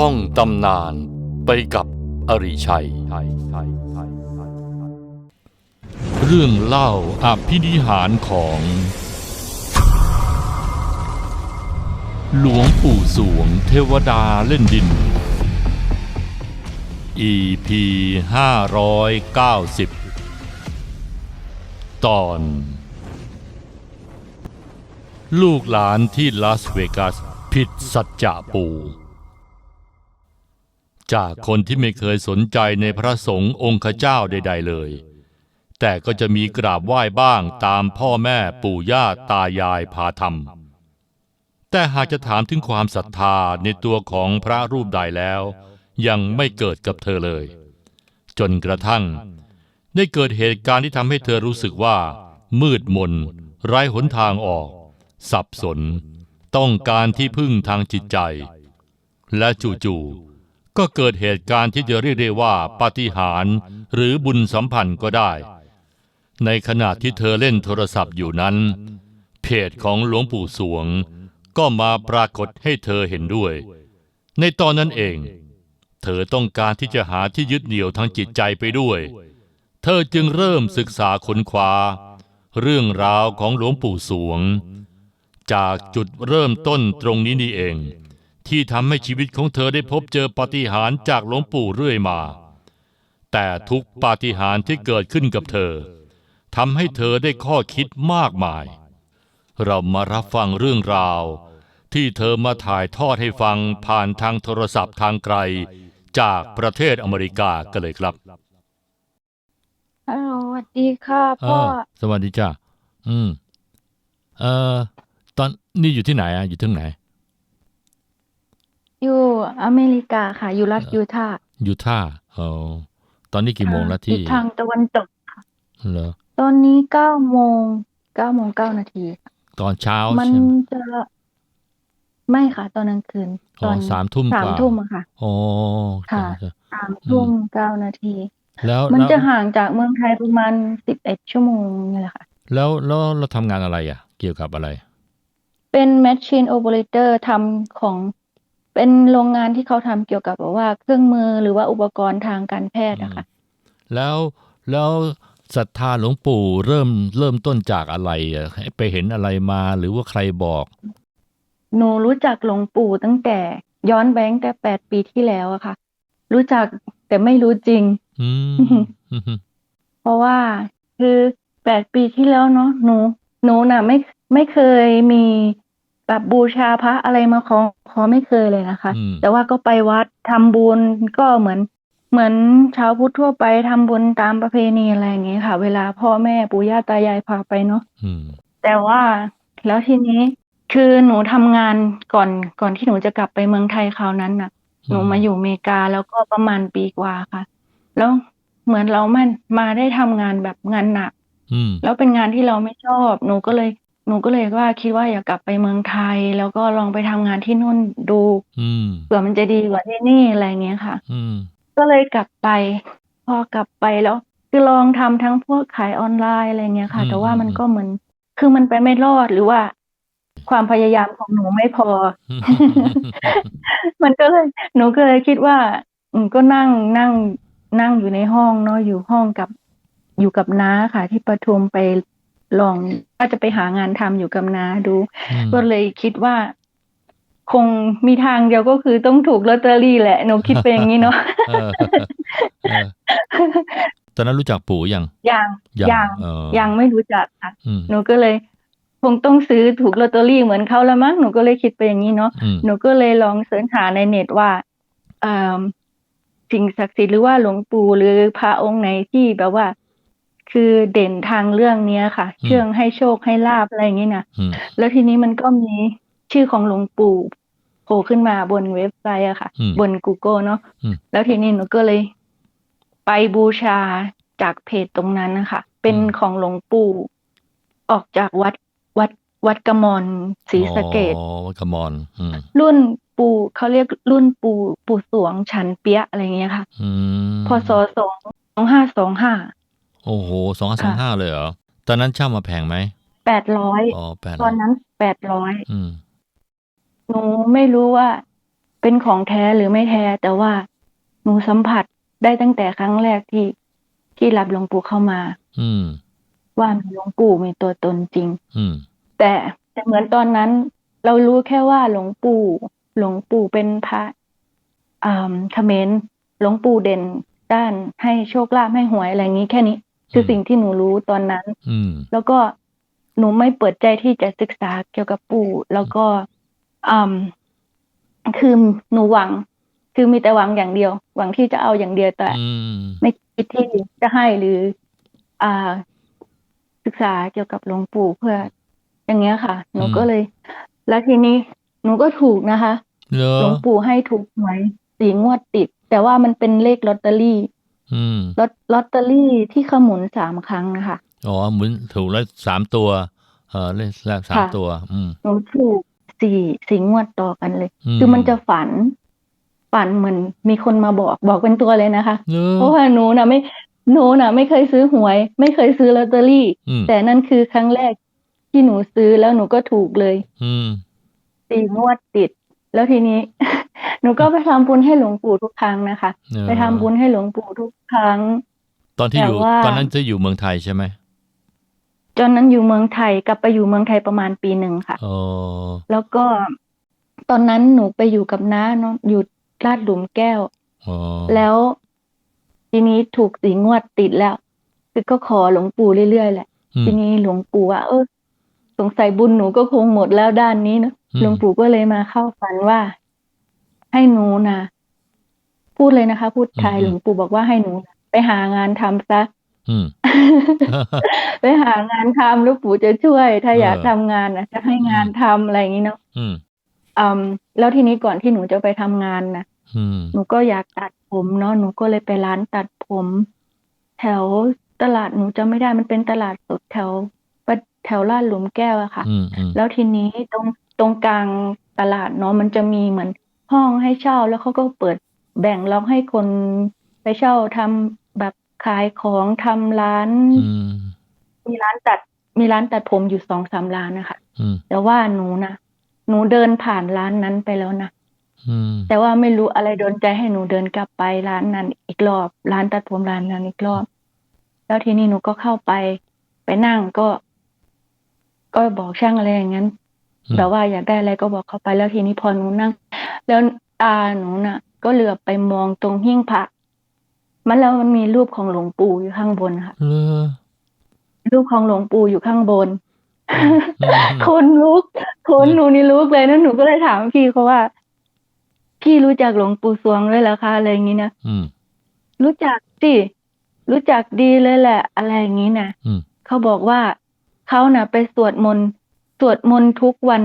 ท่องตำนานไปกับอริชัย เรื่องเล่าอภินิหารของ หลวงปู่สวงเทวดาเล่นดิน EP 590 ตอน ลูกหลานที่ลาสเวกัสผิดสัจจะปู่ จากคนที่ไม่เคยสนใจในพระสงฆ์องค์เจ้าใด ๆ เลย แต่ก็จะมีกราบไหว้บ้างตามพ่อแม่ปู่ย่าตายายพาทำแต่หากจะถามถึงความศรัทธาในตัวของพระรูปใดแล้ว ยังไม่เกิดกับเธอเลย จนกระทั่ง ได้เกิดเหตุการณ์ที่ทำให้เธอรู้สึกว่า มืดมนไร้หนทางออก สับสน ต้องการที่พึ่งทางจิตใจ และจู่ๆ ก็เกิดเหตุการณ์ที่จะเรียกได้ว่าปาฏิหาริย์หรือบุญสัมพันธ์ก็ได้ ในขณะที่เธอเล่นโทรศัพท์อยู่นั้น เพจของหลวงปู่สวง ก็มาปรากฏให้เธอเห็นด้วย ในตอนนั้นเอง เธอต้องการที่จะหาที่ยึดเหนี่ยวทางจิตใจไปด้วย เธอจึงเริ่มศึกษาค้นคว้า เรื่องราวของหลวงปู่สวง จากจุดเริ่มต้นตรงนี้นี่เอง ที่ทำให้ชีวิตของเธอได้พบเจอปาฏิหาริย์จากหลวงปู่เรื่อยมา แต่ทุกปาฏิหาริย์ที่เกิดขึ้นกับเธอทำให้เธอได้ข้อคิดมากมาย เรามารับฟังเรื่องราว ที่เธอมาถ่ายทอดให้ฟังผ่านทางโทรศัพท์ทางไกล จากประเทศอเมริกากันเลยครับฮัลโหลสวัสดีค่ะเอพ่ออสวัสดีจ้าอืม เอ่อตอนนี่อยู่ที่ไหนอะ อยู่ที่ไหน อยู่อเมริกาค่ะ อยู่รัฐยูทาห์อยู่ท่าห์เออตอนนี้กี่โมงแล้วอที่ยู่ทางตะวันตกค่ะเหรอตอนนี้เก้าโมงเก้าโมงเก้านาทีค่ะตอนเช้ามันใช่ไหมจะไม่ค่ะ ตอนกลางคืนอ๋อตอนสามทุ่มสามกว่าทุ่มอะค่ะ อ๋อค่ะ จ้ะ สามทุ่มเก้านาที แล้วมันแล้วจะห่างจากเมืองไทยประมาณสิบเอ็ดชั่วโมงนี่แหละค่ะ แล้วแล้วเราทำงานอะไรอะ เกี่ยวกับอะไร เป็น Machine Operator ทำของ เป็นโรงงานที่เขาทำเกี่ยวกับแบบว่าเครื่องมือหรือว่าอุปกรณ์ทางการแพทย์อะค่ะ แล้วแล้วศรัทธาหลวงปู่เริ่มเริ่มต้นจากอะไรอะไปเห็นอะไรมาหรือว่าใครบอก หนูรู้จักหลวงปู่ตั้งแต่ย้อนแบงแต่แปดปีที่แล้วอะค่ะ รู้จักแต่ไม่รู้จริง อืมอือหืออืมเพราะว่าคือแปดปีที่แล้วเนาะหนู หนูน่ะไม่ไม่เคยมี แบบบูชาพระอะไรมาขอขอไม่เคยเลยนะคะ อืม แต่ว่าก็ไปวัดทำบุญก็เหมือน เหมือนชาวพุทธทั่วไปทำบุญตามประเพณีอะไรอย่างเงี้ยค่ะ เวลาพ่อแม่ปู่ย่าตายายพาไปเนาะ อืม แต่ว่าแล้วทีนี้คือหนูทำงานก่อนก่อนที่หนูจะกลับไปเมืองไทยคราวนั้นน่ะ หนูมาอยู่อเมริกาแล้วก็ประมาณปีกว่าค่ะ แล้วเหมือนเรามันมาได้ทำงานแบบงานหนัก อืม แล้วเป็นงานที่เราไม่ชอบ หนูก็เลย หนูก็เลยว่าคิดว่าอยากกลับไปเมืองไทย แล้วก็ลองไปทำงานที่นู่นดูอืมเผื่อมันจะดีกว่าที่นี่อะไรอย่างเงี้ยค่ะ อืมก็เลยกลับไป พอกลับไปแล้ว คือลองทำทั้งพวกขายออนไลน์อะไรเงี้ยค่ะอืมแต่ว่ามันอืมก็เหมือน คือมันไปไม่รอดหรือว่า ความพยายามของหนูไม่พอ มันก็เลย หนูก็เลยคิดว่า อืมก็นั่งนั่งนั่งอยู่ในห้องเนาะอยู่ห้องกับอยู่กับน้าค่ะ ที่ประทุมไป ลองว่าจะไปหางานทำอยู่กับน้าดูอืมก็เลยคิดว่า คงมีทางเดียวก็คือต้องถูกลอตเตอรี่แหละหนูคิดไปอย่างนี้เนาะเออเออตอนนั้นรู้จักปู่ยังยังยังยังเออยังไม่รู้จักค่ะอืมหนูก็เลยคงต้องซื้อถูกลอตเตอรี่เหมือนเขาแล้วมั้งหนูก็เลยคิดไปอย่างนี้เนาะอืมหนูก็เลยลองเสิร์ชหาในเน็ตว่าเอ่อสิ่งศักดิ์สิทธิ์หรือว่าหลวงปู่หรือพระองค์ไหนที่แบบว่า คือเด่นทางเรื่องเนี้ยค่ะ เชื่องให้โชคให้ลาบอะไรอย่างนี้นะอืมแล้วทีนี้มันก็มีชื่อของหลวงปู่โผล่ขึ้นมาบนเว็บไซต์อะค่ะอืมบน Google เนาะอืมแล้วทีนี้หนูก็เลย ไปบูชาจากเพจตรงนั้นนะคะเป็นอืมของหลวงปู่ ออกจากวัดวัดวัดกมลศรีสะเกดอ๋อวัดกมอนอืมรุ่นปู่เขาเรียกรุ่นปู่ปู่สวงฉันเปียะอะไรเงี้ยค่ะอืมพศสองสองห้าสองห้า โอ้โหสองห้าสองห้าเลยเหรอ ตอนนั้นเช่ามาแพงไหมแปดร้อยอ๋อแปดตอนนั้นแปดร้อยอืมหนูไม่รู้ว่า เป็นของแท้หรือไม่แท้ แต่ว่าหนูสัมผัสได้ตั้งแต่ครั้งแรกที่ที่รับหลวงปู่เข้ามา อืม ว่ามีหลวงปู่มีตัวตนจริง อืม แต่แต่เหมือนตอนนั้น เรารู้แค่ว่าหลวงปู่ หลวงปู่เป็นพระอ่าเขมรหลวงปู่เด่นด้านให้โชคลาภให้หวยอะไรอย่างนี้แค่นี้ คือสิ่งที่หนูรู้ตอนนั้นอืมแล้วก็หนูไม่เปิดใจที่จะศึกษาเกี่ยวกับปู่ แล้วก็อืมคือหนูหวัง คือมีแต่หวังอย่างเดียว หวังที่จะเอาอย่างเดียวแต่อืมไม่คิดที่จะให้หรือ อ่า ศึกษาเกี่ยวกับหลวงปู่เพื่อ อย่างเงี้ยค่ะ หนูก็เลย แล้วทีนี้ หนูก็ถูกนะคะเหรอหลวงปู่ให้ถูกหวยสีงวดติด แต่ว่ามันเป็นเลขลอตเตอรี่ อืมลอตลอตเตอรี่ที่ขมุนสามครั้งนะคะอ๋อหมุนถูกแล้วสามตัว เออเลขแรกสามค่ะตัว อืมหนูถูกสี่สี่งวดต่อกันเลยอืมคือมันจะฝัน ฝันเหมือนมีคนมาบอกบอกเป็นตัวเลยนะคะเหรอเพราะว่าหนูนะไม่หนูนะไม่เคยซื้อหวย ไม่เคยซื้อลอตเตอรี่อืมแต่นั่นคือครั้งแรกที่หนูซื้อแล้วหนูก็ถูกเลย อืมสี่งวดติด แล้วทีนี้ หนูก็ไปทำบุญให้หลวงปู่ทุกครั้งนะคะเออไปทำบุญให้หลวงปู่ทุกครั้ง ตอนที่อยู่แต่ว่าตอนนั้นจะอยู่เมืองไทยใช่ไหมจนนั้นอยู่เมืองไทยกลับไปอยู่เมืองไทยประมาณปีหนึ่งค่ะอ๋อแล้วก็ตอนนั้นหนูไปอยู่กับน้าเนาะอยู่ลาดหลุมแก้วอ๋อแล้วทีนี้ถูกสีงวดติดแล้วคือก็ขอหลวงปู่เรื่อยๆแหละอืมทีนี้หลวงปู่ว่าเออสงสัยบุญหนูก็คงหมดแล้วด้านนี้เนอะอืมหลวงปู่ก็เลยมาเข้าฝันว่า ให้หนูนะพูดเลยนะคะ พูดชายหลวงปู่บอกว่าให้หนูนะไปหางานทำซะอืมไปหางานทำแล้วปู่จะช่วย ถ้าเออออยากทำงานนะจะให้งานทำอะไรอย่างนี้เนาะอืมอืมแล้วทีนี้ก่อนที่หนูจะไปทำงานนะอืมหนูก็อยากตัดผมเนาะหนูก็เลยไปร้านตัดผม แถวตลาดหนูจะไม่ได้มันเป็นตลาดสดแถวแถวลาดหลุมแก้วอะค่ะอืมอืมแล้วทีนี้ตรงตรงกลางตลาดเนาะมันจะมีเหมือน ห้องให้เช่าแล้วเขาก็เปิดแบ่งล็อกให้คนไปเช่าทำแบบขายของทำร้านอืมมีร้านตัดมีร้านตัดผมอยู่สองสามร้านนะคะอืมแต่ว่าหนูนะหนูเดินผ่านร้านนั้นไปแล้วนะอืมแต่ว่าไม่รู้อะไรโดนใจให้หนูเดินกลับไปร้านนั้นอีกรอบร้านตัดผมร้านนั้นอีกรอบ แล้วทีนี้หนูก็เข้าไป ไปนั่งก็ ก็บอกช่างอะไรอย่างนั้นอืมแบบว่าอยากได้อะไรก็บอกเขาไปแล้วทีนี้พอหนูนั่ง แล้วตาหนูน่ะ ก็เหลือบไปมองตรงหิ้งพระมันแล้วมันมีรูปของหลวงปู่อยู่ข้างบนค่ะเหรอรูปของหลวงปู่อยู่ข้างบนอืมอืมคนลุกคนหนูนี่ลุกเลยนะหนูก็เลยถามพี่เขาว่า พี่รู้จักหลวงปู่สวงด้วยเหรอคะอะไรอย่างนี้นะอืมรู้จักสิรู้จักดีเลยแหละ อะไรอย่างนี้นะอืมเขาบอกว่าเขาน่ะ ไปสวดมนต์สวดมนต์ทุกวัน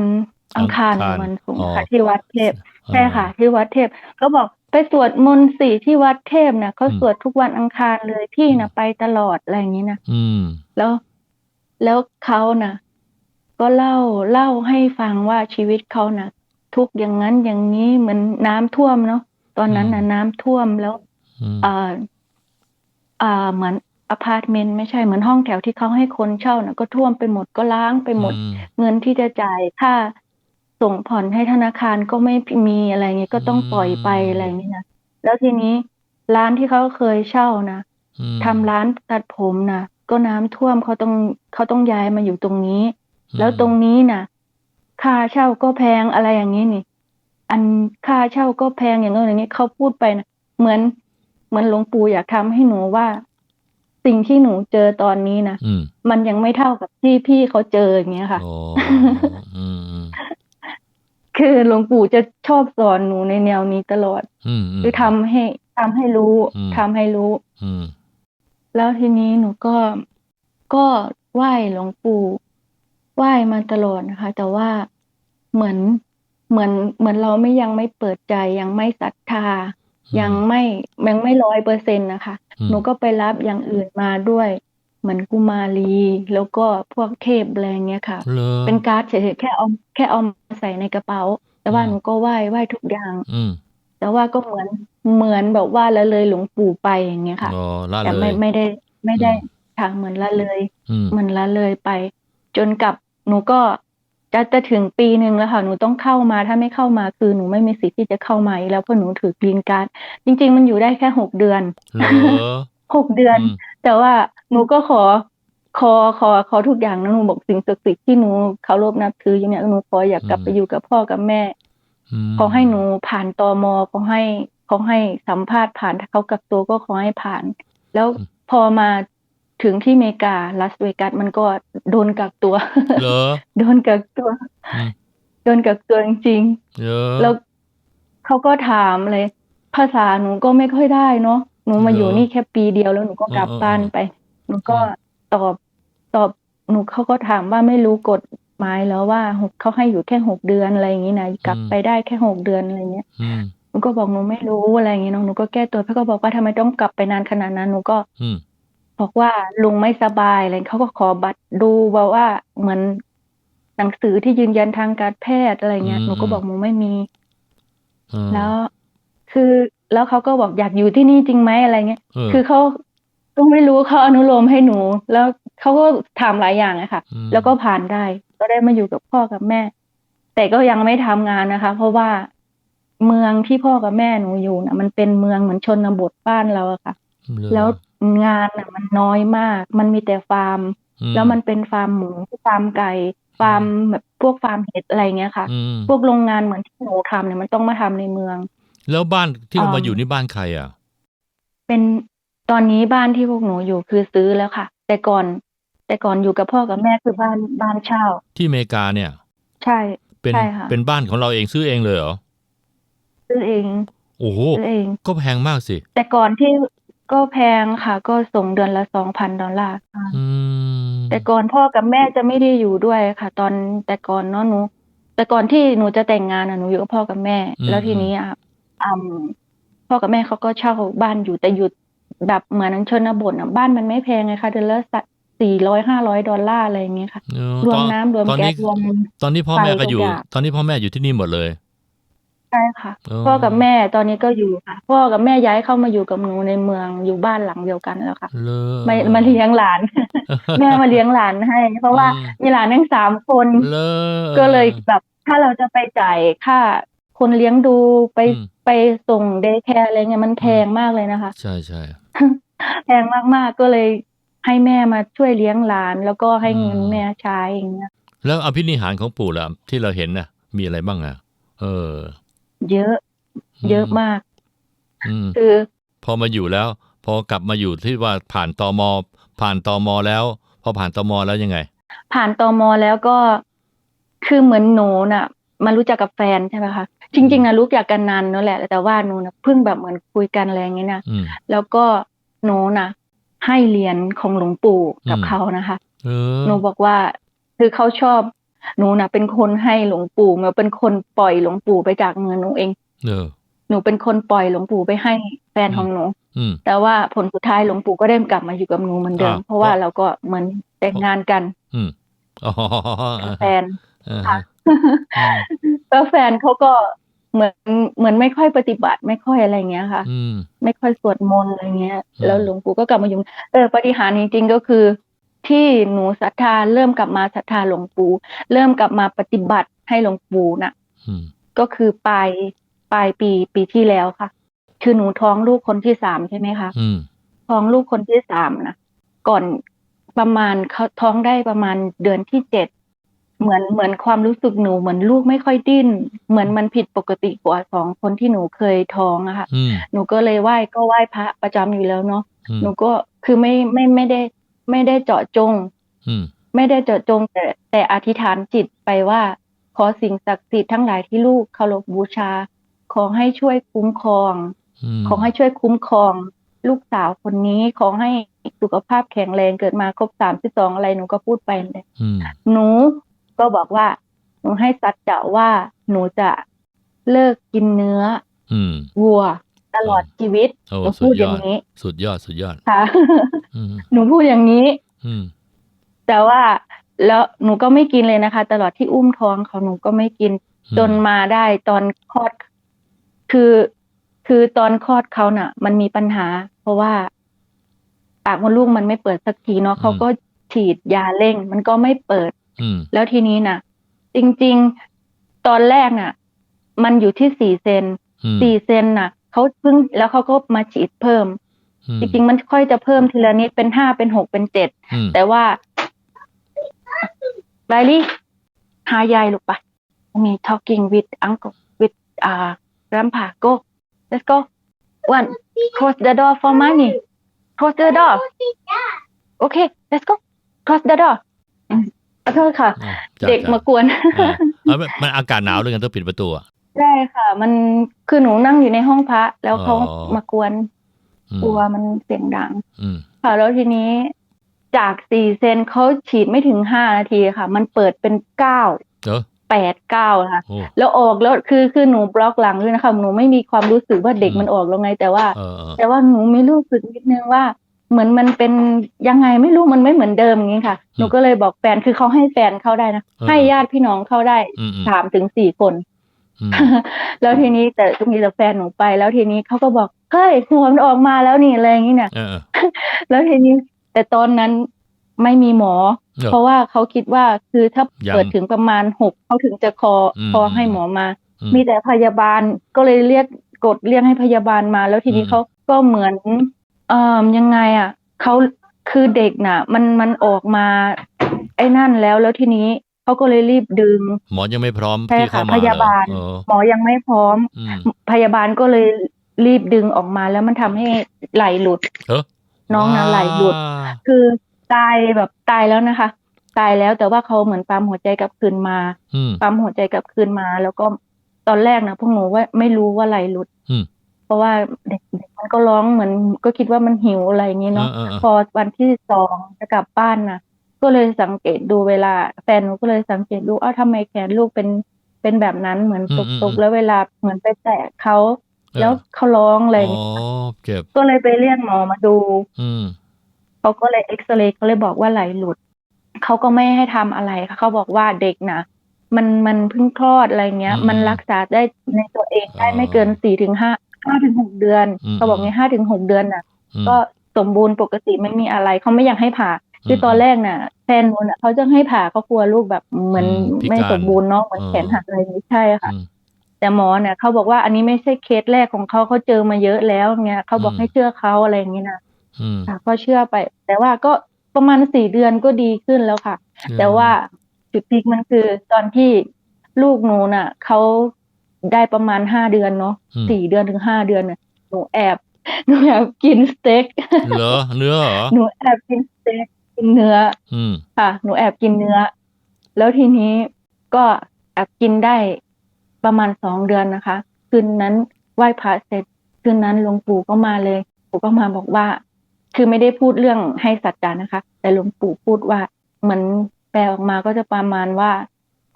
อังคารอังคารวันศุกร์อ๋อค่ะที่วัดเทพ ใช่ค่ะ ที่วัดเทพเขาบอกไปสวดมนต์สี่ที่วัดเทพนะเขาอืมสวดทุกวันอังคารเลยพี่นะไปตลอดอะไรอย่างนี้นะอืม แล้วแล้วเขานะก็เล่าเล่าให้ฟังว่าชีวิตเขานะทุกข์อย่างนั้นอย่างนี้เหมือนน้ำท่วมเนาะตอนนั้นนะน้ำท่วมแล้วอืมเอ่อเอ่อเหมือนอพาร์ตเมนต์ไม่ใช่เหมือนห้องแถวที่เขาให้คนเช่านะก็ท่วมไปหมดก็ล้างไปหมดอืเงินที่จะจ่ายค่า ส่งผ่อนให้ธนาคารก็ไม่มีอะไรเงี้ยก็ต้องปล่อยไปอะไรอย่างนี้นะแล้วทีนี้ร้านที่เขาเคยเช่านะอืมทำร้านตัดผมนะก็น้ำท่วมเขาต้องเขาต้องย้ายมาอยู่ตรงนี้อืมแล้วตรงนี้นะค่าเช่าก็แพงอะไรอย่างนี้นี่ อันค่าเช่าก็แพงอย่างนั้นอย่างนี้เขาพูดไปนะเหมือนเหมือนหลวงปู่อยากทำให้หนูว่า สิ่งที่หนูเจอตอนนี้นะอืมมันยังไม่เท่ากับที่พี่เขาเจออย่างเงี้ยค่ะโอ้อืมอืม คือหลวงปู่จะชอบสอนหนูในแนวนี้ตลอดอืมมคือทำให้ทำให้รู้อืมทำให้รู้อืมแล้วทีนี้หนูก็ก็ไหว้หลวงปู่ไหว้มาตลอดนะคะ แต่ว่าเหมือนเหมือนเหมือนเราไม่ยังไม่เปิดใจยังไม่ศรัทธา ยังไม่ยังไม่ร้อยเปอร์เซ็นต์นะคะอืมหนูก็ไปรับอย่างอื่นมาด้วย เหมือนกุมารี แล้วก็พวกเทพอะไรอย่างเงี้ยค่ะเหรอเป็นการ์ดเฉยๆแค่เอาแค่เอามาใส่ในกระเป๋า แต่ว่าอืมหนูก็ไหว้ไหว้ทุกอย่าง อืมแต่ว่าก็เหมือนเหมือนแบบว่าละเลยหลวงปู่ไปอย่างเงี้ยค่ะ อ๋อละแต่เลไม่ย ไม่ได้ไม่ได้อืมค่ะเหมือนละเลย อืม เหมือนละเลยไป จนกับหนูก็จะจะถึงปีหนึ่งแล้วค่ะ หนูต้องเข้ามาถ้าไม่เข้ามาคือหนูไม่มีสิทธิ์ที่จะเข้ามาอีกแล้วเพราะหนูถือกรีนการ์ดจริง ๆ มันอยู่ได้แค่หกเดือน เหรอ หกเดือนอืมแต่ว่า หนูก็ขอ ขอขอขอทุกอย่างนะหนูบอกสิ่งศักดิ์สิทธิ์ที่หนูเคารพนับถืออย่างเนี้ยหนูขออยากกลับไปอยู่กับพ่อกับแม่มขอให้หนูผ่านตมขอให้ขอให้สัมภาษณ์ผ่านถ้าเขากักตัวก็ขอให้ผ่าน แล้วพอมาถึงที่อเมริกาลาสเวกัสมันก็โดนกักตัวเหรอโดนกักตัวอืมโดนกักตัวจริงเหรอๆแล้วเขาก็ถามเลย ภาษาหนูก็ไม่ค่อยได้เนาะหนูมาเหรออยู่นี่แค่ปีเดียวแล้วหนูก็กลับเออเออบ้านไป หนูก็อืมตอบตอบหนูเขาก็ถามว่าไม่รู้กฎหมายแล้วว่าหกเขาให้อยู่แค่หกเดือนอะไรอย่างนี้นะกลับไปได้แค่หกเดือนอะไรเงี้ยอืมหนูก็บอกหนูไม่รู้อะไรอย่างงี้เนาะหนูก็แก้ตัวพี่ก็บอกว่าทำไมต้องกลับไปนานขนาดนั้นหนูก็อืมบอกว่าลุงไม่สบายอะไรเขาก็ขอบัตรดูว่าว่าเหมือนหนังสือที่ยืนยันทางการแพทย์อะไรเงี้ยอืมหนูก็บอกหนูไม่มีเออแล้วคือแล้วเขาก็บอกอยากอยู่ที่นี่จริงไหมอะไรเงี้ยเออคือเขา ก็ไม่รู้เขาอนุโลมให้หนู แล้วเขาก็ถามหลายอย่างอะค่ะอืมแล้วก็ผ่านได้ ก็ได้มาอยู่กับพ่อกับแม่ แต่ก็ยังไม่ทำงานนะคะ เพราะว่าเมืองที่พ่อกับแม่หนูอยู่นะมันเป็นเมืองเหมือนชนบทบ้านเราอะค่ะเหรอแล้วงานน่ะมันน้อยมาก มันมีแต่ฟาร์มอืแล้วมันเป็นฟาร์มหมูฟาร์มไก่ฟาร์มแบบพวกฟาร์มเห็ดอะไรเงี้ยค่ะอืมพวกโรงงานเหมือนที่หนูทำเนี่ยมันต้องมาทำในเมือง แล้วบ้านที่เราอ่ามมาอยู่นี่บ้านใครอะ เป็น ตอนนี้บ้านที่พวกหนูอยู่คือซื้อแล้วค่ะ แต่ก่อน แต่ก่อนอยู่กับพ่อกับแม่คือบ้านบ้านเช่า ที่อเมริกาเนี่ย ใช่เป็นใช่ค่ะเป็นบ้านของเราเองซื้อเองเลยเหรอซื้อเองโอ้โหซื้อเอง ก็แพงมากสิ แต่ก่อนที่ก็แพงค่ะ ก็ส่งเดือนละสองพันดอลลาร์ค่ะอืมแต่ก่อนพ่อกับแม่จะไม่ได้อยู่ด้วยค่ะ ตอนแต่ก่อนเนาะหนู แต่ก่อนที่หนูจะแต่งงานอะหนูอยู่กับพ่อกับแม่ แล้วทีนี้อะอืมพ่อกับแม่เขาก็เช่าบ้านอยู่แต่อยู่ แบบเหมือนชนบทอะบ้านมันไม่แพงไงคะเดือนละสี่ร้อยห้าร้อยดอลลาร์อะไรอย่างเงี้ยค่ะเออรวมตอนน้ำรวมตอนแก๊นี้สรวมตอนนี้พ่อแม่ก็อยู่ไฟทุกอย่างตอนนี้พ่อแม่อยู่ที่นี่หมดเลยใช่ค่ะเออพ่อกับแม่ตอนนี้ก็อยู่ค่ะ พ่อกับแม่ย้ายเข้ามาอยู่กับหนูในเมืองอยู่บ้านหลังเดียวกันแล้วค่ะเลอมามาเลี้ยงหลาน แม่มาเลี้ยงหลานให้ เพราะว่าอืมมีหลานทั้งสามคนเลอก็เลยแบบถ้าเราจะไปจ่ายค่าคนเลี้ยงดูไปอืมไปส่งเดย์แคร์อะไรเงี้ยมันแพงมากเลยนะคะ ใช่ใช่ แพงมากๆก็เลยให้แม่มาช่วยเลี้ยงหลาน แล้วก็ให้เงินอืมแม่ใช้อย่างเงี้ยแล้วอภินิหารของปู่ล่ะที่เราเห็นน่ะ มีอะไรบ้างอะ เออ เยอะ เยอะมากอืมคือ พอมาอยู่แล้ว พอกลับมาอยู่ที่ว่าผ่านตมผ่านตมแล้ว พอผ่านตมแล้วยังไง ผ่านตมแล้วก็คือเหมือนหนูน่ะมารู้จักกับแฟนใช่ไหมคะจริงๆนะรู้จักกันนานนั่นแหละ แต่ว่าหนูน่ะเพิ่งแบบเหมือนคุยกันอะไรอย่างเงี้ยนะอืมแล้วก็ หนูน่ะให้เหรียญของหลวงปู่กับอืมเขานะคะเออหนูบอกว่าคือเขาชอบหนูน่ะเป็นคนให้หลวงปู่หนูเป็นคนปล่อยหลวงปู่ไปจากเงินหนูเองเออหนูเป็นคนปล่อยหลวงปู่ไปให้แฟนของหนูอืมแต่ว่าผลสุดท้ายหลวงปู่ก็ได้กลับมาอยู่กับหนูเหมือนเดิมอ่าเพราะว่าเพราะเราก็เหมือนแต่งงานกันอืมอ๋อแฟนอ่าค่ะฮะแล้วแฟนเขาก็ เหมือนเหมือนไม่ค่อยปฏิบัติ ไม่ค่อยอะไรเงี้ยค่ะอืมไม่ค่อยสวดมนต์อะไรเงี้ยอืมแล้วหลวงปู่ก็กลับมาอยู่เออปฏิหารย์จริงๆก็คือ ที่หนูศรัทธาเริ่มกลับมาศรัทธาหลวงปู่เริ่มกลับมาปฏิบัติให้หลวงปู่น่ะอืมก็คือปลายปลายปีปีที่แล้วค่ะ คือหนูท้องลูกคนที่สามใช่ไหมคะอืมท้องลูกคนที่สามนะก่อนประมาณเขาท้องได้ประมาณเดือนที่เจ็ด เหมือนเหมือนความรู้สึกหนูเหมือนลูกไม่ค่อยดิ้น เหมือนมันผิดปกติกว่าสองคนที่หนูเคยท้องอะค่ะอืมหนูก็เลยไหว้ก็ไหว้พระประจำอยู่แล้วเนาะอืมหนูก็คือไม่ไม่ไม่ได้ ไม่ได้เจาะจงอืมไม่ได้เจาะจงแต่แต่อธิษฐานจิตไปว่า ขอสิ่งศักดิ์สิทธิ์ทั้งหลายที่ลูกเคารพบูชา ขอให้ช่วยคุ้มครองมขอให้ช่วยคุ้มครอง ลูกสาวคนนี้ขอให้สุขภาพแข็งแรงเกิดมาครบสามสิบสองอะไรหนูก็พูดไปเลยอืมหนู ก็บอกว่า หนูให้สัจจะว่าหนูจะเลิกกินเนื้ออืมวัวตลอดชีวิตโอ้หนูสุพูดดยอย่าองดนี้ สุดยอดสุดยอดค่ะอืมหนูพูดอย่างนี้อืมแต่ว่าแล้วหนูก็ไม่กินเลยนะคะ ตลอดที่อุ้มท้องเขาหนูก็ไม่กิน จนมาได้ตอนคลอด คือคือตอนคลอดเขาน่ะ มันมีปัญหา เพราะว่าปากมดลูกมันไม่เปิดสักทีเนาะเขาก็ฉีดยาเร่ง มันก็ไม่เปิดอืม แล้วทีนี้น่ะ จริง ๆ ตอนแรกน่ะ มันอยู่ที่สี่เซนอืมสี่เซนน่ะเขาเพิ่งแล้วเขาก็มาฉีดเพิ่มอืมจริง ๆ มันค่อยจะเพิ่มทีละนิดเป็นห้าเป็นหกเป็นเจ็ดอืมแต่ว่าไลลี่หายายลูกปะมี talking with uncle with อ่า grandpa go let's go one close the door for money close the door okay let's go close the door อืมขอ โทษค่ะอะจ้ะเด็กจ้ะมากวนอ่าเอามันมันอากาศหนาวเลยกันต้องปิดประตูอะใช่ค่ะ มันคือหนูนั่งอยู่ในห้องพระ แล้วเขาอ๋อมากวนอืมกลัวมันเสียงดังอืมค่ะแล้วทีนี้จากสี่เซนเขาฉีดไม่ถึงห้านาทีค่ะ มันเปิดเป็นเก้าเออแปดเก้าค่ะโอ้แล้วออกแล้วคือคือหนูบล็อกหลังด้วยนะคะหนูไม่มีความรู้สึกว่าเด็กอืมมันออกแล้วไง แต่ว่าเออเออแต่ว่าหนูมีรู้สึกนิดนึงว่า เหมือนมันเป็นยังไงไม่รู้มันไม่เหมือนเดิมอย่างนี้ค่ะ หนูก็เลยบอกแฟนคือเขาให้แฟนเข้าได้นะ ให้ญาติพี่น้องเข้าได้อืมอืมสามถึงสี่คนอืมแล้วทีนี้แต่ก็มีแต่แฟนหนูไป แล้วทีนี้เขาก็บอกเฮ้ยหัวมันออกมาแล้วนี่อะไรอย่างนี้เนี่ยเออเออแล้วทีนี้แต่ตอนนั้นไม่มีหมอเออเพราะว่าเขาคิดว่าคือถ้ายังเปิดถึงประมาณหกเขาถึงจะคออมคอให้หมอมาอืมมีแต่พยาบาลก็เลยเรียกกดเรียกให้พยาบาลมา แล้วทีนี้อืมเขาก็เหมือน เอ่อยังไงอะเขาคือเด็กน่ะ มันมันออกมา ไอ้นั่นแล้วแล้วทีนี้เขาก็เลยรีบดึง หมอยังไม่พร้อมใช่ที่ค่ะเข้ามาพยาบาลเออหมอยังไม่พร้อมอืมพยาบาลก็เลยรีบดึงออกมาแล้วมันทำให้ไหลหลุด เออน้องนั้นไหลหลุด ว้าคือตายแบบตายแล้วนะคะ ตายแล้วแต่ว่าเขาเหมือนปั๊มหัวใจกลับคืนมาอืม ปั๊มหัวใจกลับคืนมา แล้วก็ตอนแรกนะพวกหนูว่าไม่รู้ว่าไหลหลุดอืม เพราะว่าเด็กเด็ก มันก็ร้องเหมือนก็คิดว่ามันหิวอะไรอย่างนี้เนาะเออเออเออพอวันที่สองจะกลับบ้านนะก็เลยสังเกตดูเวลาแฟนหนูก็เลยสังเกตดูอ้าวทำไมแขนลูกเป็นเป็นแบบนั้นเหมือนตกๆแล้วเวลาเหมือนไปแตะเขาแล้วเขาร้องอะไรอย่างอ๋อเงี้ยเจ็บก็เลยไปเรียกหมอมาดูอืมเขาก็เลยเอ็กซเรย์เขาเลยบอกว่าไหลหลุดเขาก็ไม่ให้ทำอะไรค่ะเขาบอกว่าเด็กนะมันมันเพิ่งคลอดอะไรเงี้ยอืมมันรักษาได้ในตัวเองได้อ๋อไม่เกินสี่ถึงห้า ห้าถึงหกเดือนอืมเขาบอกไงห้าถึงหกเดือนน่ะอืมก็สมบูรณ์ปกติไม่มีอะไรเขาไม่อยากให้ผ่าคือตอนแรกน่ะแฟนหนูน่ะเขาจะให้ผ่าเขากลัวลูกแบบเหมือนอืมพิการไม่สมบูรณ์เนาะเหมือนเออแขนหักอะไรอย่างนี้ใช่ค่ะอืมแต่หมอเนี่ยเขาบอกว่าอันนี้ไม่ใช่เคสแรกของเขาเขาเจอมาเยอะแล้วเงี้ยเขาบอกอืมให้เชื่อเขาอะไรอย่างนี้นะอืมค่ะก็เชื่อไป แต่ว่าก็ประมาณสี่เดือนก็ดีขึ้นแล้วค่ะ แต่ว่าจุดพีคมันคือตอนที่ลูกหนูน่ะเขา ได้ประมาณห้าเดือนเนาะอืมสี่เดือนถึงห้าเดือนน่ะหนูแอบหนูแอบกินสเต็กเหรอเนื้อเหรอหนูแอบกินสเต็กกินเนื้อ อืมค่ะหนูแอบกินเนื้อ แล้วทีนี้ก็แอบกินได้ประมาณสองเดือนนะคะ คืนนั้นไหว้พระเสร็จคืนนั้นหลวงปู่ก็มาเลยปู่ก็มาบอกว่า คือไม่ได้พูดเรื่องให้สัจจานะคะ แต่หลวงปู่พูดว่าเหมือนแปลออกมาก็จะประมาณว่า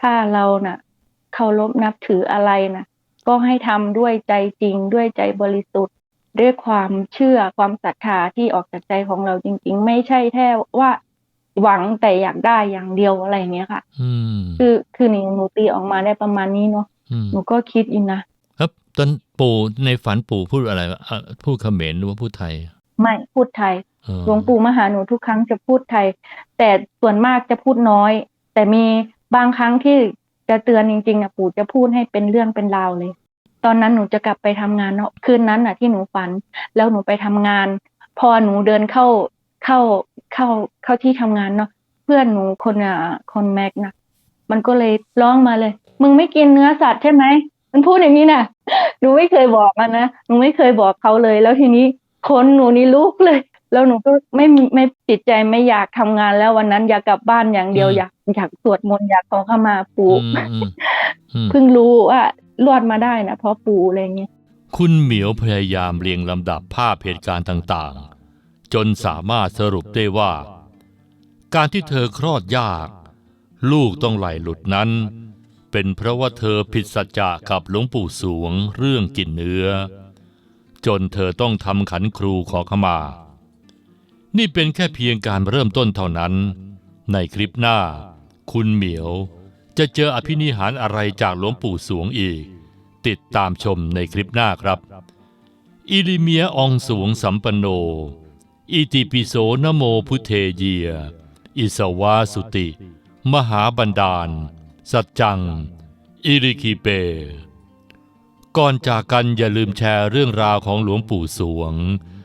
ถ้าเราน่ะ เคารพนับถืออะไรนะก็ให้ทำด้วยใจจริงด้วยใจบริสุทธิ์ ด้วยความเชื่อความศรัทธาที่ออกจากใจของเราจริง ๆ ไม่ใช่แค่ว่าหวังแต่อยากได้อย่างเดียวอะไรอย่างเงี้ยค่ะอืมคือคือหนูหนูตีออกมาได้ประมาณนี้เนาะอืมหนูก็คิดอยู่นะครับตอนปู่ในฝันปู่พูดอะไรวะอะพูดเขมรหรือว่าพูดไทย ไม่พูดไทยเออหลวงปู่มาหาหนูทุกครั้งจะพูดไทย แต่ส่วนมากจะพูดน้อย แต่มีบางครั้งที่ จะเตือนจริงๆอะปู่จะพูดให้เป็นเรื่องเป็นราวเลย ตอนนั้นหนูจะกลับไปทำงานเนาะคืนนั้นน่ะ ที่หนูฝัน แล้วหนูไปทำงาน พอหนูเดินเข้าเข้าเข้าเข้าที่ทำงานเนาะเพื่อนหนูคนอะคนแม็กนะมันก็เลยร้องมาเลย มึงไม่กินเนื้อสัตว์ใช่ไหมมันพูดอย่างนี้น่ะหนูไม่เคยบอกมันนะหนูไม่เคยบอกเขาเลย แล้วทีนี้คนหนูนี่ลุกเลย แล้วหนูก็ไม่มีไม่จิตใจไม่อยากทำงานแล้ววันนั้นอยากกลับบ้านอย่างเดียวอยากอยากสวดมนต์อยากขอเข้ามาปู่อืมอืมอืมเพิ่งรู้ว่ารอดมาได้นะเพราะปู่อะไรเงี้ยคุณเหมียวพยายามเรียงลำดับภาพเหตุการณ์ต่างๆ จนสามารถสรุปได้ว่า การที่เธอคลอดยาก ลูกต้องไหลหลุดนั้น เป็นเพราะว่าเธอผิดสัจจะกับหลวงปู่สวงเรื่องกินเนื้อ จนเธอต้องทำขันครูขอขมา นี่เป็นแค่เพียงการเริ่มต้นเท่านั้น ในคลิปหน้า คุณเหมียว จะเจออภินิหารอะไรจากหลวงปู่สวงอีก ติดตามชมในคลิปหน้าครับ อิลิเมียอองสวงสัมปันโน อิติปิโสนโมพุทเทเยียอิสวาสุติ มหาบันดาล สัจจัง อิริคิเป ก่อนจากกันอย่าลืมแชร์เรื่องราวของหลวงปู่สวง